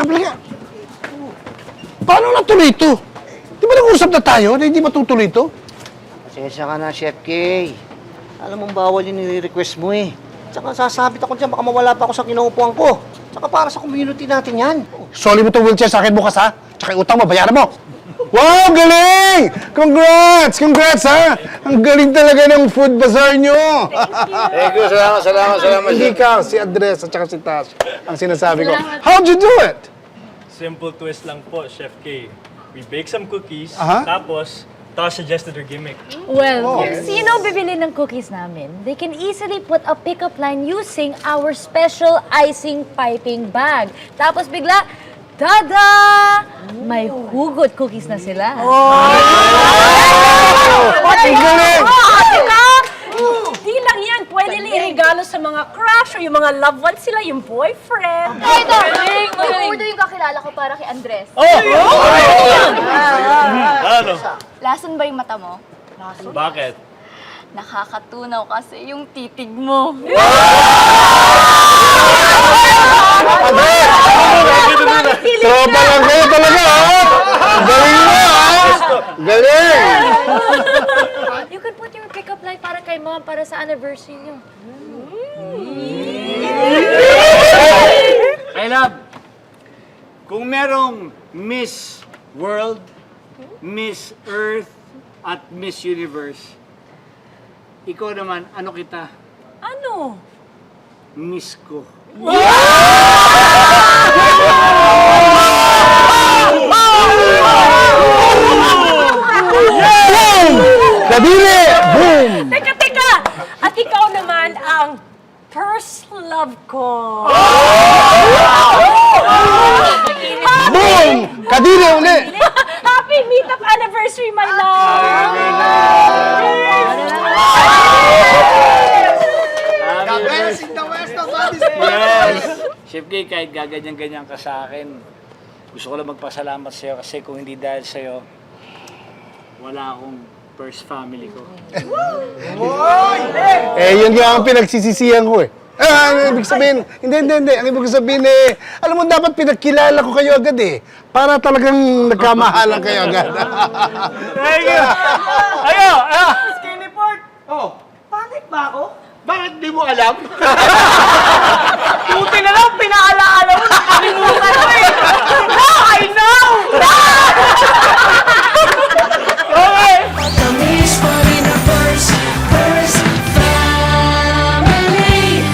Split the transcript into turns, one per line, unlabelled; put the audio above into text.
Kabliga. Paano natuloy ito? Di ba nag-usap na tayo na hindi matutuloy ito?
Pasensya ka na, Chef K. Alam mong bawal yung nire-request mo eh. Tsaka sasabit ako dyan, baka mawala pa ako sa kinuupuan ko. Tsaka para sa community natin yan.
Soli mo itong wheelchair sa akin bukas ha? Tsaka utang mo, bayaran mo. Wow, galing! Congrats! Congrats ha! Ang galing talaga ng food bazaar nyo!
Thank you, salamat, salamat, salamat.
Hindi ka, si Andres at saka si Tash ang sinasabi ko. How'd you do it?
Simple twist lang po, Chef K. We bake some cookies,
Aha.
tapos Tosh suggested her gimmick.
Well, kung sino bibili ng cookies namin, they can easily put a pickup line using our special icing piping bag. Tapos bigla, tada! May hugot cookies na sila.
Ang galing!
Diba? Di lang yan. Pwede lang regalo sa mga crush o yung mga loved ones sila, yung boyfriend.
Ito, order yung kakilala ko para kay Andres.
Ano?
Lason ba yung mata mo?
Bakit?
Nakakatunaw kasi yung titig mo.
Tropa lang kayo talaga ha! Ang Galing mo ha! Galing!
You can put your pickup line para kay mom, para sa anniversary niyo.
I love, kung merong Miss World, Miss Earth, at Miss Universe, ikaw naman, ano kita?
Ano?
Miss ko.
Boom! Kadili! Boom!
Teka, teka! At ikaw naman ang first love ko.
Boom! Kadili uli!
Happy meetup anniversary, my love!
The best in the West of Yes! Chef Gay, kahit gaganyan-ganyan ka sa akin, gusto ko lang magpasalamat sa'yo kasi kung hindi dahil sa'yo, wala akong first family ko.
Eh, yun nga ang pinagsisisihan ko eh. Ah, ang ah, ibig sabihin, hindi, hindi, hindi. Ang ibig sabihin eh, alam mo, dapat pinakilala ko kayo agad eh. Para talagang nagkamahalan kayo agad.
Thank you. Ayo, ayo.
Skinny Port, Oh, panic ba ako? bakit di mo alam? Buti na lang, pinaalaala mo, nakalimutan mo eh.